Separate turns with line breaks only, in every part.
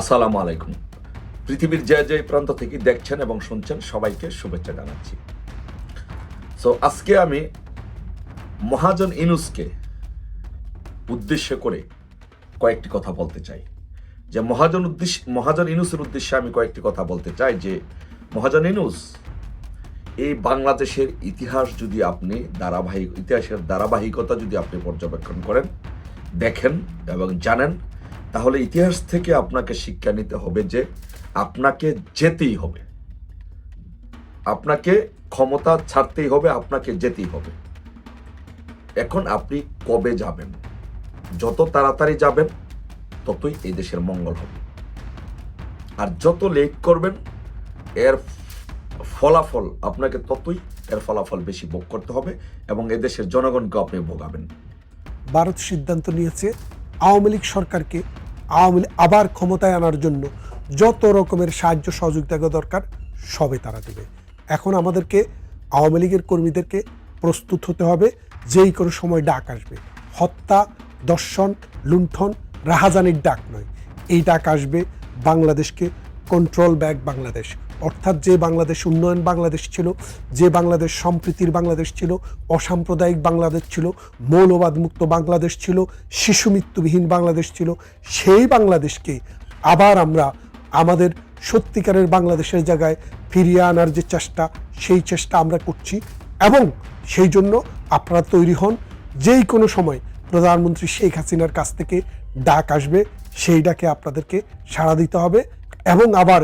আসসালামু আলাইকুম। পৃথিবীর যে যে প্রান্ত থেকে দেখছেন এবং শুনছেন, সবাইকে শুভেচ্ছা জানাচ্ছি। সো আজকে আমি মহাজন ইনুসকে উদ্দেশ্য করে কয়েকটি কথা বলতে চাই। যে মহাজন উদ্দেশ্য মহাজন ইনুসের উদ্দেশ্যে আমি কয়েকটি কথা বলতে চাই যে, মহাজন ইনুস এই বাংলাদেশের ইতিহাস যদি আপনি ধারাবাহিক ইতিহাসের ধারাবাহিকতা যদি আপনি পর্যবেক্ষণ করেন, দেখেন এবং জানেন তাহলে ইতিহাস থেকে আপনাকে শিক্ষা নিতে হবে যে আপনাকে যেতেই হবে। আপনাকে ক্ষমতা ছাড়তেই হবে, আপনাকে যেতেই হবে। এখন আপনি কবে যাবেন? যত তাড়াতাড়ি যাবেন, ততই এই দেশের মঙ্গল হবে। আর যত লেট করবেন, এর ফলাফল আপনাকে ততই এর ফলাফল বেশি ভোগ করতে হবে এবং এদেশের জনগণকে আপনি ভোগাবেন।
ভারত সিদ্ধান্ত নিয়েছে, আওয়ামী লীগ সরকারকে আওয়ামী আবার ক্ষমতায় আনার জন্য যত রকমের সাহায্য সহযোগিতা দরকার সবে তারা দেবে। এখন আমাদেরকে, আওয়ামী লীগের কর্মীদেরকে প্রস্তুত হতে হবে, যেই কোনো সময় ডাক আসবে। হত্যা, দর্শন, লুণ্ঠন, রাহাজানির ডাক নয়। এই ডাক আসবে বাংলাদেশকে কন্ট্রোল ব্যাক বাংলাদেশ। অর্থাৎ যে বাংলাদেশ উন্নয়ন বাংলাদেশ ছিল, যে বাংলাদেশ সম্প্রীতির বাংলাদেশ ছিল, অসাম্প্রদায়িক বাংলাদেশ ছিল, মৌলবাদ মুক্ত বাংলাদেশ ছিল, শিশু মৃত্যুবিহীন বাংলাদেশ ছিল, সেই বাংলাদেশকে আবার আমরা আমাদের সত্যিকারের বাংলাদেশের জায়গায় ফিরিয়ে আনার যে চেষ্টা, সেই চেষ্টা আমরা করছি এবং সেই জন্য আপনারা তৈরি হন যেই কোনো সময় প্রধানমন্ত্রী শেখ হাসিনার কাছ থেকে ডাক আসবে, সেই ডাকে আপনাদেরকে সাড়া দিতে হবে। এবং আবার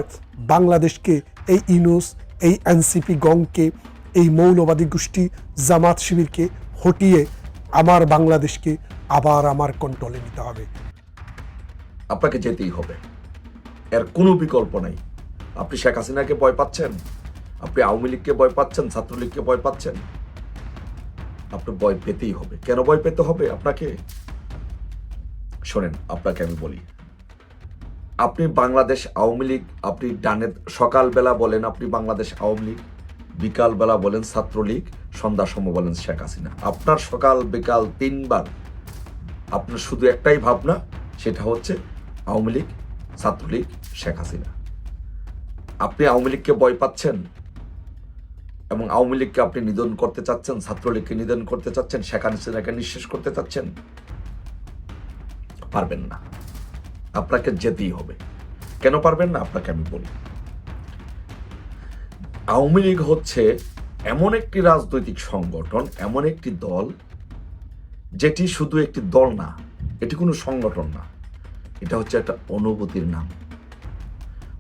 বাংলাদেশকে এই ইনুস এই এনসিপি গংকে, এই মৌলবাদী গোষ্ঠী জামাত শিবিরকে হটিয়ে আমার বাংলাদেশকে আবার আমার কন্ট্রোলে নিতে হবে।
আপনাকে যেতেই হবে। এর কোনো বিকল্প নাই। আপনি শেখ হাসিনাকে ভয় পাচ্ছেন? আপনি আওয়ামী লীগকে ভয় পাচ্ছেন? ছাত্রলীগকে ভয় পাচ্ছেন? আপনার ভয় পেতেই হবে। কেন ভয় পেতে হবে আপনাকে? শোনেন, আপনাকে আমি বলি আপনি বাংলাদেশ আওয়ামী লীগ, আপনি ডানে সকালবেলা বলেন, আপনি বাংলাদেশ আওয়ামী লীগ, বিকালবেলা বলেন ছাত্রলীগ সন্ধ্যা সময় বলেন শেখ হাসিনা। আপনার সকাল বিকাল তিনবার আপনার শুধু একটাই ভাবনা, সেটা হচ্ছে আওয়ামী লীগ, ছাত্রলীগ, শেখ হাসিনা। আপনি আওয়ামী লীগকে ভয় পাচ্ছেন এবং আওয়ামী লীগকে আপনি নিধন করতে চাচ্ছেন, ছাত্রলীগকে নিধন করতে চাচ্ছেন, শেখ হাসিনাকে নিঃশেষ করতে চাচ্ছেন, পারবেন না। আপনাকে যেতেই হবে। কেন পারবেন না? আপনাকে আমি বলি। আওয়ামী লীগ হচ্ছে এমন একটি রাজনৈতিক সংগঠন, এমন একটি দল, যেটি শুধু একটি দল না, এটি কোনো সংগঠন না, এটা হচ্ছে একটা অনুভূতির নাম।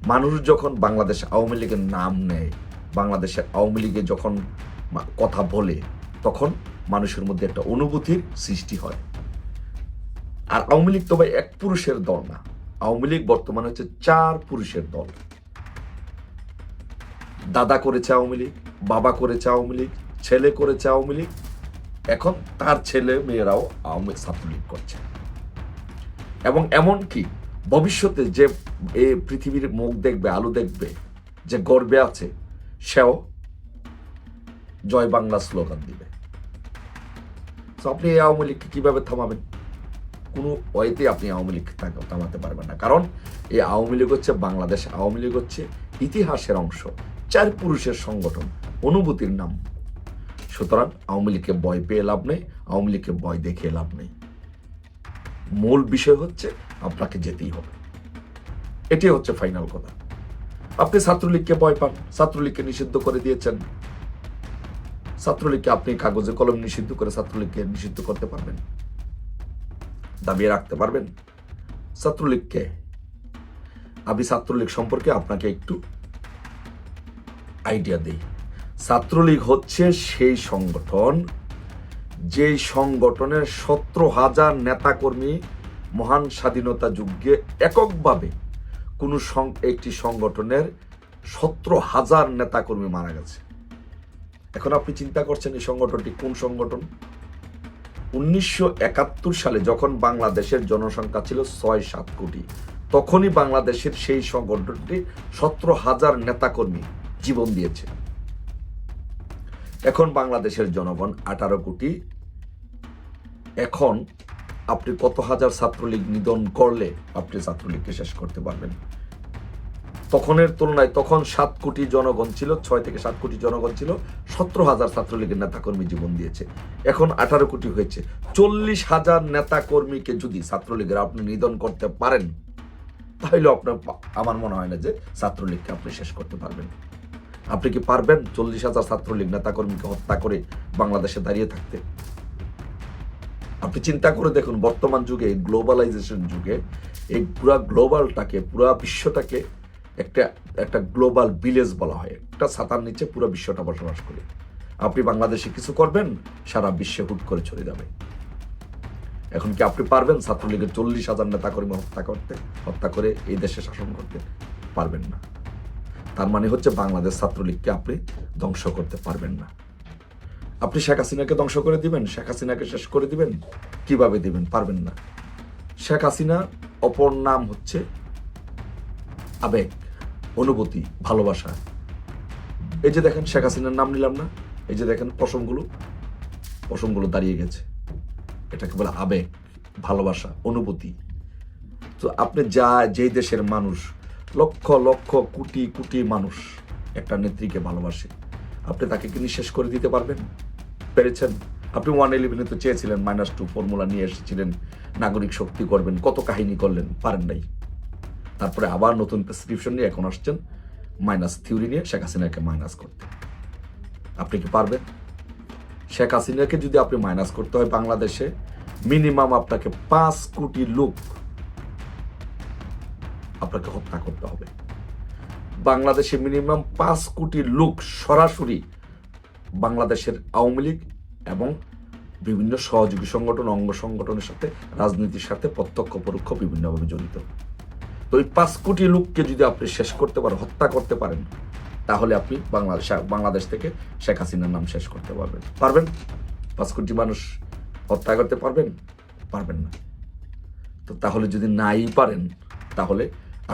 মানুষ যখন বাংলাদেশ আওয়ামী লীগের নাম নেয়, বাংলাদেশের আওয়ামী লীগে যখন কথা বলে, তখন মানুষের মধ্যে একটা অনুভূতির সৃষ্টি হয়। আর আওয়ামী লীগ তো ভাই এক পুরুষের দল না। আওয়ামী লীগ বর্তমানে হচ্ছে চার পুরুষের দল। দাদা করেছে আওয়ামী লীগ, বাবা করেছে আওয়ামী লীগ, ছেলে করেছে আওয়ামী লীগ, এখন তার ছেলে মেয়েরাও আওয়ামী ছাত্রলীগ করছে। এবং এমন কি, ভবিষ্যতে যে এ পৃথিবীর মুখ দেখবে, আলো দেখবে, যে গর্বে আছে, সেও জয় বাংলা স্লোগান দিবে। আপনি এই আওয়ামী লীগকে কীভাবে থামাবেন? কোনো ওয়েতে আপনি আওয়ামী লীগ থাকা- থামাতে পারবেন না। কারণ এই আওয়ামী লীগ হচ্ছে বাংলাদেশ, আওয়ামী লীগ হচ্ছে ইতিহাসের অংশ, চার পুরুষের সংগঠন, অনুভূতির নাম। সুতরাং আওয়ামী লীগকে ভয় পেয়ে লাভ নেই, আওয়ামী লীগকে ভয় দেখিয়ে লাভ নেই। মূল বিষয় হচ্ছে আপনাকে যেতেই হবে। এটি হচ্ছে ফাইনাল কথা। আপনি ছাত্রলীগকে ভয় পান, ছাত্রলীগকে নিষিদ্ধ করে দিয়েছেন। ছাত্রলীগকে আপনি কাগজে কলম নিষিদ্ধ করে ছাত্রলীগকে নিষিদ্ধ করতে পারবেন। দাবিয়ে রাখতে পারবেন। ছাত্রলীগকে। আমি ছাত্রলীগ সম্পর্কে আপনাকে একটু আইডিয়া দিই। ছাত্রলীগ হচ্ছে সেই সংগঠন, যেই সংগঠনের সতেরো হাজার নেতাকর্মী মহান স্বাধীনতা যুগে এককভাবে কোনো একটি সংগঠনের সতেরো হাজার নেতাকর্মী মারা গেছে। এখন আপনি চিন্তা করছেন এই সংগঠনটি কোন সংগঠন? উনিশশো একাত্তর সালে যখন বাংলাদেশের জনসংখ্যা ছিল ছয় সাত কোটি, তখনই বাংলাদেশের সেই সংগঠনটি সতেরো হাজার নেতাকর্মী জীবন দিয়েছে। এখন বাংলাদেশের জনগণ আঠারো কোটি। এখন আপনি কত হাজার ছাত্রলীগ নিধন করলে আপনি ছাত্রলীগকে শেষ করতে পারবেন? তখনের তুলনায় তখন সাত কোটি জনগণ ছিল, ছয় থেকে সাত কোটি জনগণ ছিল, সতেরো হাজার ছাত্রলীগের নেতাকর্মী জীবন দিয়েছে। এখন আঠারো কোটি হয়েছে। চল্লিশ হাজার নেতাকর্মীকে যদি ছাত্রলীগের আপনি নিধন করতে পারেন, তাহলে আপনার আমার মনে হয় না যে ছাত্রলীগকে আপনি শেষ করতে পারবেন। আপনি কি পারবেন চল্লিশ হাজার ছাত্রলীগ নেতাকর্মীকে হত্যা করে বাংলাদেশে দাঁড়িয়ে থাকতে? আপনি চিন্তা করে দেখুন, বর্তমান যুগে গ্লোবালাইজেশন যুগে, এই পুরা গ্লোবালটাকে, পুরা বিশ্বটাকে একটা একটা গ্লোবাল ভিলেজ বলা হয়। একটা ছাতার নিচে পুরো বিশ্বটা বসবাস করে। আপনি বাংলাদেশে কিছু করবেন, সারা বিশ্বে হুট করে চলে যাবে। এখন কি আপনি পারবেন ছাত্রলীগের চল্লিশ হাজার নেতাকর্মী হত্যা করতে? হত্যা করে এই দেশে শাসন করতে? পারবেন না। তার মানে হচ্ছে বাংলাদেশ ছাত্রলীগকে আপনি ধ্বংস করতে পারবেন না। আপনি শেখ হাসিনাকে ধ্বংস করে দিবেন, শেখ হাসিনাকে শেষ করে দিবেন, কীভাবে দিবেন পারবেন না। শেখ হাসিনা অপর নাম হচ্ছে আবেগ। অনুভূতি, ভালোবাসা। এই যে দেখেন শেখ হাসিনার নাম নিলাম না, এই যে দেখেন পশমগুলো পশমগুলো দাঁড়িয়ে গেছে। এটাকে বলে আবেগ, ভালোবাসা, অনুভূতি। তো আপনি যা, যেই দেশের মানুষ, লক্ষ লক্ষ, কোটি কোটি মানুষ একটা নেত্রীকে ভালোবাসে, আপনি তাকে কি নিঃশেষ করে দিতে পারবেন? পেরেছেন? আপনি ওয়ান ইলেভেনে তো চেয়েছিলেন মাইনাস টু ফর্মুলা নিয়ে এসেছিলেন, নাগরিক শক্তি করবেন, কত কাহিনী করলেন, পারেন নাই। তারপরে আবার নতুন প্রেসক্রিপশন নিয়ে এখন আসছেন মাইনাস থিওরি নিয়ে শেখ হাসিনাকে মাইনাস করতে। আপনি কি পারবেন? শেখ হাসিনাকে যদি আপনি মাইনাস করতে হয় বাংলাদেশে মিনিমাম আপনাকে পাঁচ কোটি লোক আপনাকে হত্যা করতে হবে। বাংলাদেশে মিনিমাম পাঁচ কোটি লোক সরাসরি বাংলাদেশের আওয়ামী লীগ এবং বিভিন্ন সহযোগী সংগঠন, অঙ্গ সংগঠনের সাথে, রাজনীতির সাথে প্রত্যক্ষ পরোক্ষ বিভিন্নভাবে জড়িত। তো এই পাঁচ কোটি লোককে যদি আপনি শেষ করতে পারেন, হত্যা করতে পারেন, তাহলে আপনি বাংলাদেশ বাংলাদেশ থেকে শেখ হাসিনার নাম শেষ করতে পারবেন। পারবেন? পাঁচ কোটি মানুষ হত্যা করতে পারবেন? পারবেন না। তো তাহলে যদি নাই পারেন, তাহলে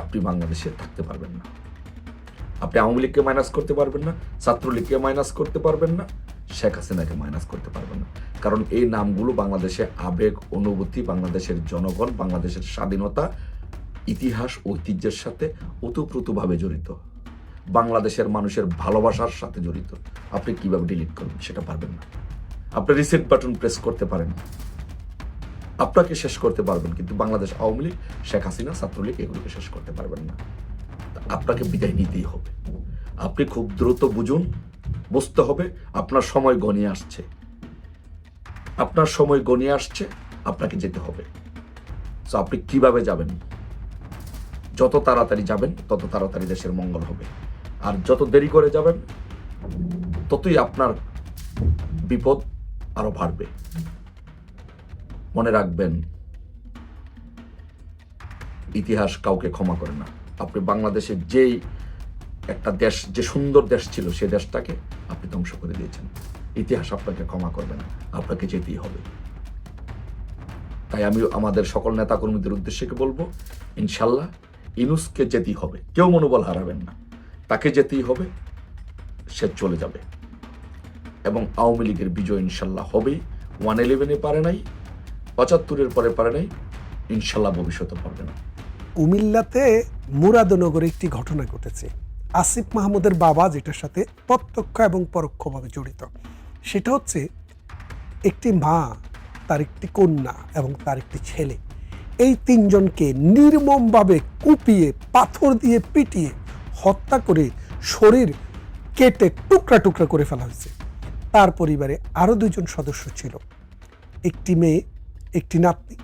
আপনি বাংলাদেশে থাকতে পারবেন না। আপনি আওয়ামী লীগকে মাইনাস করতে পারবেন না, ছাত্রলীগকে মাইনাস করতে পারবেন না, শেখ হাসিনাকে মাইনাস করতে পারবেন না। কারণ এই নামগুলো বাংলাদেশে আবেগ, অনুভূতি, বাংলাদেশের জনগণ, বাংলাদেশের স্বাধীনতা ইতিহাস ঐতিহ্যের সাথে ওতপ্রোতভাবে জড়িত। বাংলাদেশের মানুষের ভালোবাসার সাথে জড়িত। আপনি কীভাবে ডিলিট করবেন সেটা পারবেন না। আপনি রিসেট বাটন প্রেস করতে পারেন আপনাকে শেষ করতে পারবেন, কিন্তু বাংলাদেশ আওয়ামী লীগ, শেখ হাসিনা ছাত্রলীগ এগুলোকে শেষ করতে পারবেন না। আপনাকে বিদায় নিতেই হবে। আপনি খুব দ্রুত বুঝুন, বুঝতে হবে আপনার সময় গনিয়ে আসছে। আপনার সময় গনিয়ে আসছে, আপনাকে যেতে হবে। তো আপনি কীভাবে যাবেন? যত তাড়াতাড়ি যাবেন, তত তাড়াতাড়ি দেশের মঙ্গল হবে। আর যত দেরি করে যাবেন, ততই আপনার বিপদ আরও বাড়বে। মনে রাখবেন, ইতিহাস কাউকে ক্ষমা করে না। আপনি বাংলাদেশের যেই একটা দেশ, যে সুন্দর দেশ ছিল সেই দেশটাকে আপনি ধ্বংস করে দিয়েছেন। ইতিহাস আপনাকে ক্ষমা করবে না, আপনাকে যেতেই হবে। তাই আমি আমাদের সকল নেতাকর্মীদের উদ্দেশ্যে বলব, ইনশাল্লাহ ইনুসকে যেতেই হবে। কেউ মনোবল হারাবেন না। তাকে যেতেই হবে, সে চলে যাবে। এবং আওয়ামী লীগের বিজয় ইনশাল্লাহ হবেই ওয়ান ইলেভেনে পারে নাই, পঁচাত্তরের পরে পারে নাই, ইনশাল্লাহ ভবিষ্যতে পারবে না।
কুমিল্লাতে মুরাদনগরে একটি ঘটনা ঘটেছে। আসিফ মাহমুদের বাবা, যেটার সাথে প্রত্যক্ষ এবং পরোক্ষভাবে জড়িত, সেটা হচ্ছে একটি মা, তার একটি কন্যা এবং তার একটি ছেলে। এই তিনজনকে নির্মমভাবে কুপিয়ে, পাথর দিয়ে পিটিয়ে হত্যা করে শরীর কেটে টুকরা টুকরা করে ফেলা হয়েছে। তার পরিবারে আরও দুজন সদস্য ছিল। একটি মেয়ে, একটি নাতনি।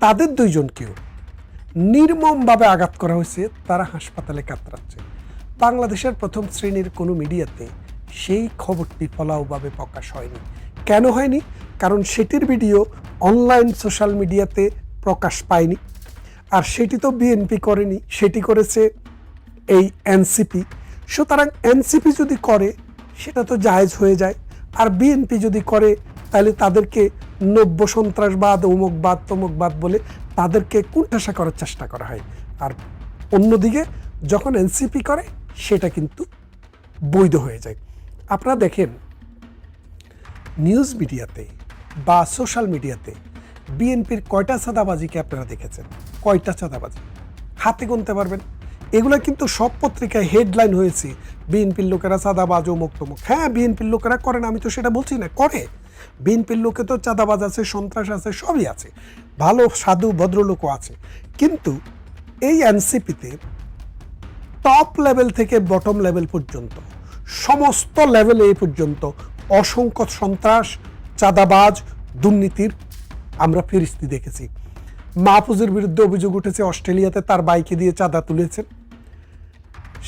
তাদের দুইজনকেও নির্মমভাবে আঘাত করা হয়েছে তারা হাসপাতালে কাতরাচ্ছে। বাংলাদেশের প্রথম শ্রেণির কোনো মিডিয়াতে সেই খবরটি ফলাওভাবে প্রকাশ হয়নি। কেন হয়নি? কারণ সেটির ভিডিও অনলাইন সোশ্যাল মিডিয়াতে প্রকাশ পায়নি। আর সেটি তো বিএনপি করেনি, সেটি করেছে এই এনসিপি। সুতরাং এনসিপি যদি করে, সেটা তো জায়েজ হয়ে যায়। আর বিএনপি যদি করে, তাহলে তাদেরকে নব্য সন্ত্রাসবাদ, অমুকবাদ, তমুকবাদ বলে তাদেরকে কুণ্ঠাসা করার চেষ্টা করা হয়। আর অন্যদিকে যখন এনসিপি করে, সেটা কিন্তু বৈধ হয়ে যায়। আপনারা দেখেন, নিউজ মিডিয়াতে বা সোশ্যাল মিডিয়াতে বিএনপির কয়টা চাঁদাবাজিকে আপনারা দেখেছেন? কয়টা চাঁদাবাজি? হাতে গুনতে পারবেন। এগুলো কিন্তু সব পত্রিকায় হেডলাইন হয়েছে, বিএনপির লোকেরা চাঁদাবাজ ও মুক্তমুখ। হ্যাঁ বিএনপির লোকেরা করেন আমি তো সেটা বলছি না, করে। বিএনপির লোকে তো চাঁদাবাজ আছে, সন্ত্রাস আছে, সবই আছে। ভালো, সাধু, ভদ্রলোকও আছে। কিন্তু এই এনসিপিতে টপ লেভেল থেকে বটম লেভেল পর্যন্ত, সমস্ত লেভেলে পর্যন্ত অসংখ্য সন্ত্রাস, চাঁদাবাজ, দুর্নীতির আমরা ফিরিস্তি দেখেছি। মাহফুজের বিরুদ্ধে অভিযোগ উঠেছে, অস্ট্রেলিয়াতে তার বাইকে দিয়ে চাঁদা তুলেছেন।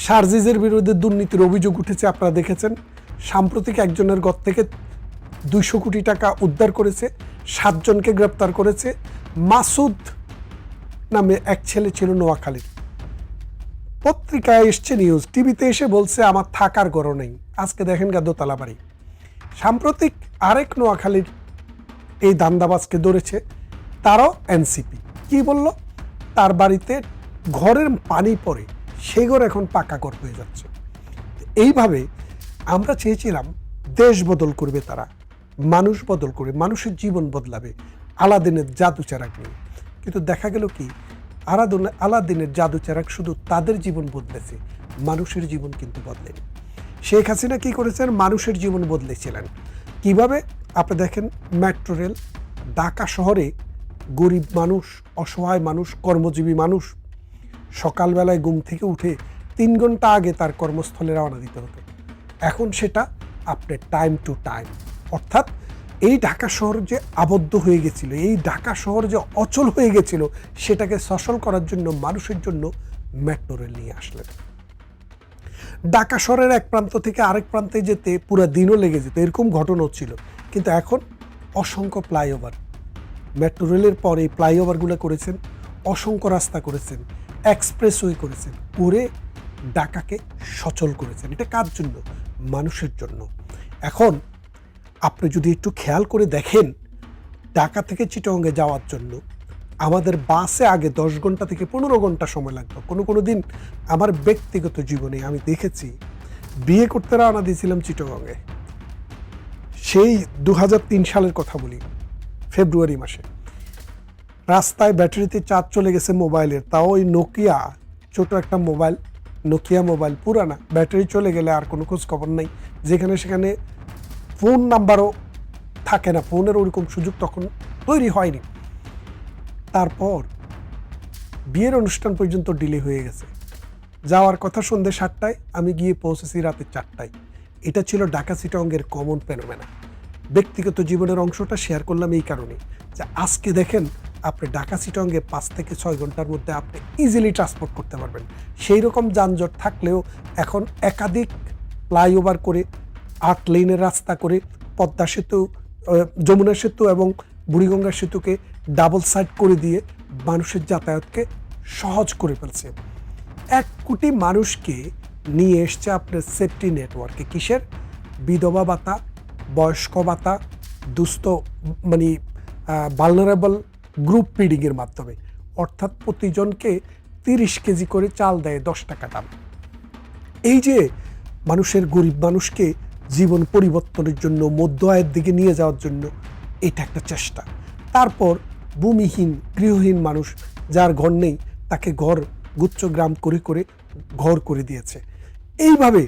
শারজিজের বিরুদ্ধে দুর্নীতির অভিযোগ উঠেছে, আপনারা দেখেছেন। সাম্প্রতিক একজনের গত থেকে দুইশো কোটি টাকা উদ্ধার করেছে, সাতজনকে গ্রেপ্তার করেছে। মাসুদ নামে এক ছেলে ছিল নোয়াখালীর। পত্রিকায় এসছে নিউজ, টিভিতে এসে বলছে, আমার থাকার গড় নেই। আজকে দেখেন গা দোতলা বাড়ি। সাম্প্রতিক আরেক নোয়াখালীর এই দান্দাবাজকে ধরেছে তারও এনসিপি। কি বলল? তার বাড়িতে ঘরের পানি পড়ে সেই ঘর এখন পাকা ঘর হয়ে যাচ্ছে। এইভাবে আমরা চেয়েছিলাম দেশ বদল করবে তারা, মানুষ বদল করে মানুষের জীবন বদলাবে, আলাদিনের জাদু চারাক নিয়ে। কিন্তু দেখা গেল কি আলাদিন আলাদিনের জাদু চারাক শুধু তাদের জীবন বদলেছে, মানুষের জীবন কিন্তু বদলেনি। শেখ হাসিনা কি করেছেন? মানুষের জীবন বদলেছিলেন। কীভাবে? আপনি দেখেন মেট্রো রেল ঢাকা শহরে গরিব মানুষ, অসহায় মানুষ, কর্মজীবী মানুষ সকালবেলায় ঘুম থেকে উঠে তিন ঘণ্টা আগে তার কর্মস্থলে রওনা দিতে হতো। এখন সেটা আপনার টাইম টু টাইম অর্থাৎ এই ঢাকা শহর যে আবদ্ধ হয়ে গেছিল, এই ঢাকা শহর যে অচল হয়ে গেছিল, সেটাকে সচল করার জন্য মানুষের জন্য মেট্রো রেল নিয়ে আসলেন। ঢাকা শহরের এক প্রান্ত থেকে আরেক প্রান্তে যেতে পুরো দিনও লেগে যেত। এরকম ঘটনাও ছিল। কিন্তু এখন অসংখ্য ফ্লাইওভার। মেট্রো রেলের পর এই ফ্লাইওভারগুলো করেছেন, অসংখ্য রাস্তা করেছেন, এক্সপ্রেসওয়ে করেছেন করে ঢাকাকে সচল করেছেন। এটা কার জন্য? মানুষের জন্য। এখন আপনি যদি একটু খেয়াল করে দেখেন, ঢাকা থেকে চিটঙ্গে যাওয়ার জন্য আমাদের বাসে আগে দশ ঘণ্টা থেকে পনেরো ঘণ্টা সময় লাগতো। কোনো কোনো দিন আমার ব্যক্তিগত জীবনে আমি দেখেছি, বিয়ে করতে রওনা দিয়েছিলাম চিটগঙ্গে। সেই দু হাজার তিন সালের কথা বলি, ফেব্রুয়ারি মাসে। রাস্তায় ব্যাটারিতে চার্জ চলে গেছে মোবাইলের, তাও ওই নোকিয়া ছোট একটা মোবাইল নোকিয়া মোবাইল পুরানা, ব্যাটারি চলে গেলে আর কোনো খোঁজ খবর নাই। যেখানে সেখানে ফোন নাম্বারও থাকে না, ফোনের ওরকম সুযোগ তখন তৈরি হয়নি। তারপর বিয়ের অনুষ্ঠান পর্যন্ত ডিলে হয়ে গেছে। যাওয়ার কথা সন্ধ্যে সাতটায়, আমি গিয়ে পৌঁছেছি রাতে চারটায়। এটা ছিল ঢাকা সিটঙ্গের কমন ফেনোমেনা ব্যক্তিগত জীবনের অংশটা শেয়ার করলাম এই কারণে যে আজকে দেখেন আপনি ঢাকা সিটঙ্গে পাঁচ থেকে ছয় ঘণ্টার মধ্যে আপনি ইজিলি ট্রান্সপোর্ট করতে পারবেন। সেই রকম যানজট থাকলেও এখন একাধিক ফ্লাইওভার করে, আট লেনের রাস্তা করে, পদ্মা সেতু যমুনা সেতু এবং বুড়িগঙ্গা সেতুকে ডাবল সাইড করে দিয়ে মানুষের যাতায়াতকে সহজ করে ফেলছে। এক কোটি মানুষকে নিয়ে এসছে আপনার সেফটি নেটওয়ার্কে কিসের? বিধবা ভাতা, বয়স্ক ভাতা, দুস্থ মানে ভালনারেবল গ্রুপ ফিডিংয়ের মাধ্যমে। অর্থাৎ প্রতিজনকে তিরিশ কেজি করে চাল দেয় দশ টাকা দাম। এই যে মানুষের গরিব মানুষকে জীবন পরিবর্তনের জন্য, মধ্য আয়ের দিকে নিয়ে যাওয়ার জন্য, এটা একটা চেষ্টা। তারপর ভূমিহীন, গৃহহীন মানুষ যার ঘর নেই, তাকে ঘর গুচ্ছগ্রাম করে করে ঘর করে দিয়েছে। এইভাবে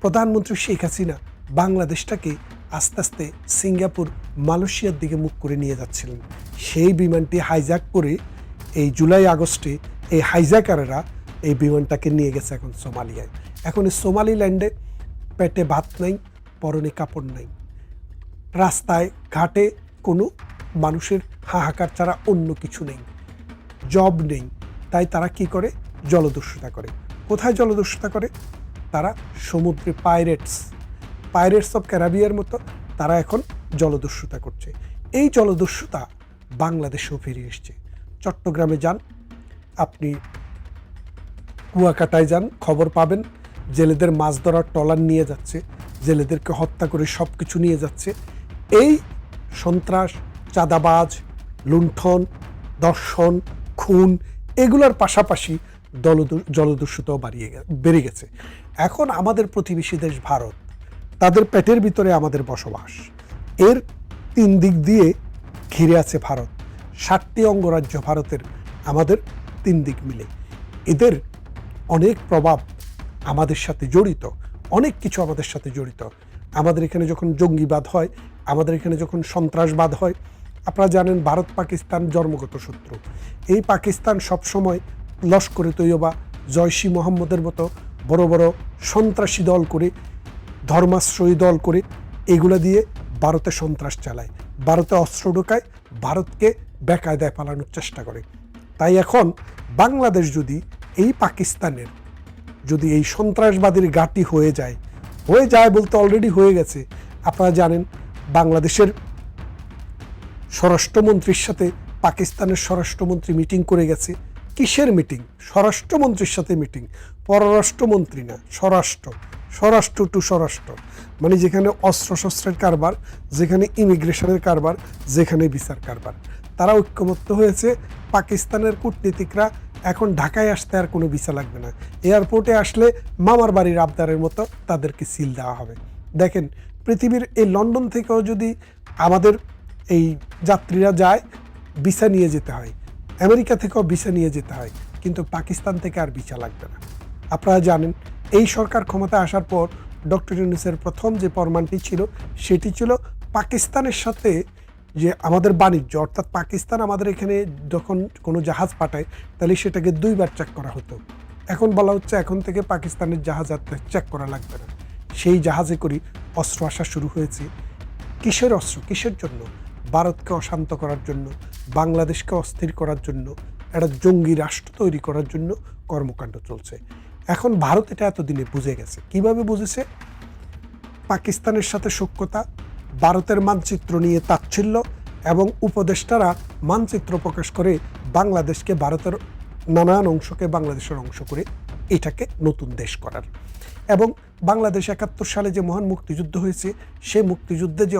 প্রধানমন্ত্রী শেখ হাসিনা বাংলাদেশটাকে আস্তে আস্তে সিঙ্গাপুর, মালয়েশিয়ার দিকে মুখ করে নিয়ে যাচ্ছিলেন। সেই বিমানটি হাইজ্যাক করে এই জুলাই আগস্টে এই হাইজ্যাকারেরা এই বিমানটাকে নিয়ে গেছে এখন সোমালিয়ায়। এখন এই সোমালিল্যান্ডে পেটে ভাত নাই, পরনে কাপড় নাই। রাস্তায়, ঘাটে কোনো মানুষের হাহাকার ছাড়া অন্য কিছু নেই। জব নেই। তাই তারা কি করে? জলদস্যুতা করে। কোথায় জলদস্যুতা করে? তারা সমুদ্রে পাইরেটস পাইরেটস অফ ক্যারাবিয়ার মতো তারা এখন জলদস্যুতা করছে। এই জলদস্যুতা বাংলাদেশেও ফিরে এসছে। চট্টগ্রামে যান, আপনি কুয়াকাটায় যান, খবর পাবেন, জেলেদের মাছ ধরার ট্রলার নিয়ে যাচ্ছে, জেলেদেরকে হত্যা করে সব কিছু নিয়ে যাচ্ছে। এই সন্ত্রাস, চাঁদাবাজ, লুণ্ঠন, দর্শন, খুন, এগুলোর পাশাপাশি জলদস্যুতাও বাড়িয়ে বেড়ে গেছে। এখন আমাদের প্রতিবেশী দেশ ভারত, তাদের পেটের ভিতরে আমাদের বসবাস। এর তিন দিক দিয়ে ঘিরে আছে ভারত। ষাটটি অঙ্গরাজ্য ভারতের আমাদের তিন দিক মিলে। এদের অনেক প্রভাব আমাদের সাথে জড়িত, অনেক কিছু আমাদের সাথে জড়িত। আমাদের এখানে যখন জঙ্গিবাদ হয়, আমাদের এখানে যখন সন্ত্রাসবাদ হয়, আপনারা জানেন ভারত পাকিস্তান জন্মগত শত্রু। এই পাকিস্তান সবসময় লস্করে তৈয়বা জয়সী মোহাম্মদের মতো বড় বড় সন্ত্রাসী দল করে, ধর্মাশ্রয়ী দল করে এগুলো দিয়ে ভারতে সন্ত্রাস চালায়। ভারতে অস্ত্র ঢোকায়, ভারতকে বেকায়দায় পালানোর চেষ্টা করে। তাই এখন বাংলাদেশ যদি এই পাকিস্তানের যদি এই সন্ত্রাসবাদীর ঘাঁটি হয়ে যায় হয়ে যায় বলতে অলরেডি হয়ে গেছে। আপনারা জানেন, বাংলাদেশের স্বরাষ্ট্রমন্ত্রীর সাথে পাকিস্তানের স্বরাষ্ট্রমন্ত্রী মিটিং করে গেছে। কিসের মিটিং? স্বরাষ্ট্রমন্ত্রীর সাথে মিটিং। পররাষ্ট্রমন্ত্রী না, স্বরাষ্ট্র। স্বরাষ্ট্র টু স্বরাষ্ট্র। মানে যেখানে অস্ত্রশস্ত্রের কারবার, যেখানে ইমিগ্রেশনের কারবার, যেখানে বিচার কারবার। তারা ঐক্যমত্য হয়েছে। পাকিস্তানের কূটনীতিকরা এখন ঢাকায় আসতে আর কোনো ভিসা লাগবে না। এয়ারপোর্টে আসলে মামার বাড়ির আবদারের মতো তাদেরকে সিল দেওয়া হবে। দেখেন, পৃথিবীর এই লন্ডন থেকেও যদি আমাদের এই যাত্রীরা যায়, ভিসা নিয়ে যেতে হয়। আমেরিকা থেকেও ভিসা নিয়ে যেতে হয়, কিন্তু পাকিস্তান থেকে আর ভিসা লাগবে না। আপনারা জানেন, এই সরকার ক্ষমতা আসার পর ডক্টর ইউনুসের প্রথম যে ফরমানটি ছিল, সেটি ছিল পাকিস্তানের সাথে যে আমাদের বাণিজ্য, অর্থাৎ পাকিস্তান আমাদের এখানে যখন কোনো জাহাজ পাঠায়, তাহলে সেটাকে দুইবার চেক করা হতো। এখন বলা হচ্ছে এখন থেকে পাকিস্তানের জাহাজ আর চেক করা লাগবে না। সেই জাহাজে করি অস্ত্র আসা শুরু হয়েছে। কিসের অস্ত্র? কিসের জন্য? ভারতকে অশান্ত করার জন্য, বাংলাদেশকে অস্থির করার জন্য, একটা জঙ্গি রাষ্ট্র তৈরি করার জন্য কর্মকাণ্ড চলছে। এখন ভারত এটা এতদিনে বুঝে গেছে। কীভাবে বুঝেছে? পাকিস্তানের সাথে সক্ষতা ভারতের মানচিত্র নিয়ে তাচ্ছিল্য এবং উপদেষ্টারা মানচিত্র প্রকাশ করে বাংলাদেশকে ভারতের নানান অংশকে বাংলাদেশের অংশ করে এটাকে নতুন দেশ করার। এবং বাংলাদেশ একাত্তর সালে যে মহান মুক্তিযুদ্ধ হয়েছে, সে মুক্তিযুদ্ধে যে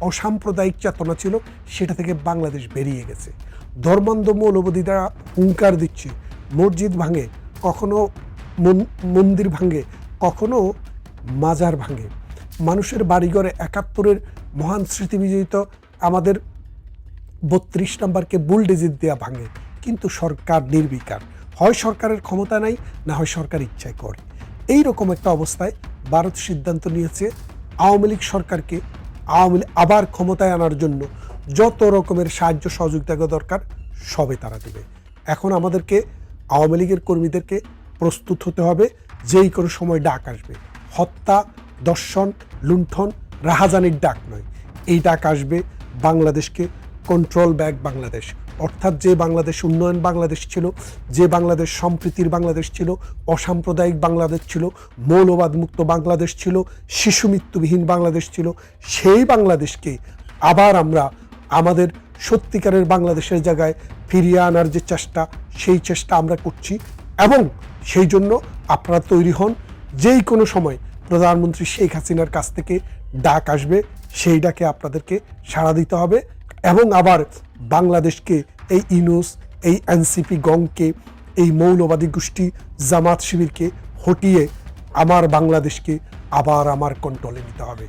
অসাম্প্রদায়িক চেতনা ছিল, সেটা থেকে বাংলাদেশ বেরিয়ে গেছে। ধর্মান্ধ মৌলবাদীরা হুঙ্কার দিচ্ছে, মসজিদ ভাঙে, কখনো মন্দির ভাঙে, কখনো মাজার ভাঙে। মানুষের বাড়িঘরে একাত্তরের মহান স্মৃতি বিজড়িত আমাদের বত্রিশ নম্বরকে বুলডেজিট দেওয়া ভাঙে। কিন্তু সরকার নির্বিকার। হয় সরকারের ক্ষমতা নাই, না হয় সরকার ইচ্ছায় করে। এই রকম একটা অবস্থায় ভারত সিদ্ধান্ত নিয়েছে আওয়ামী লীগ সরকারকে আওয়ামী লীগ আবার ক্ষমতায় আনার জন্য যত রকমের সাহায্য সহযোগিতা দরকার সবে তারা দেবে। এখন আমাদেরকে আওয়ামী লীগের কর্মীদেরকে প্রস্তুত হতে হবে, যেই কোনো সময় ডাক আসবে। হত্যা, দর্শন, লুণ্ঠন, রাহাজানির ডাক নয়। এই ডাক আসবে বাংলাদেশকে কন্ট্রোল ব্যাক বাংলাদেশ। অর্থাৎ যে বাংলাদেশ উন্নয়ন বাংলাদেশ ছিল, যে বাংলাদেশ সম্প্রীতির বাংলাদেশ ছিল, অসাম্প্রদায়িক বাংলাদেশ ছিল মৌলবাদ মুক্ত বাংলাদেশ ছিল শিশু মৃত্যুবিহীন বাংলাদেশ ছিল, সেই বাংলাদেশকে আবার আমরা আমাদের সত্যিকারের বাংলাদেশের জায়গায় ফিরিয়ে আনার যে চেষ্টা, সেই চেষ্টা আমরা করছি এবং সেই জন্য আপনারা তৈরি হন যেই কোনো সময় প্রধানমন্ত্রী শেখ হাসিনার কাছ থেকে ডাক আসবে, সেই ডাকে আপনাদেরকে সাড়া দিতে হবে এবং আবার বাংলাদেশকে, এই ইনোস, এই এনসিপি গংকে, এই মৌলবাদী গোষ্ঠী জামাত শিবিরকে হটিয়ে আমার বাংলাদেশকে আবার আমার কন্ট্রোলে নিতে হবে।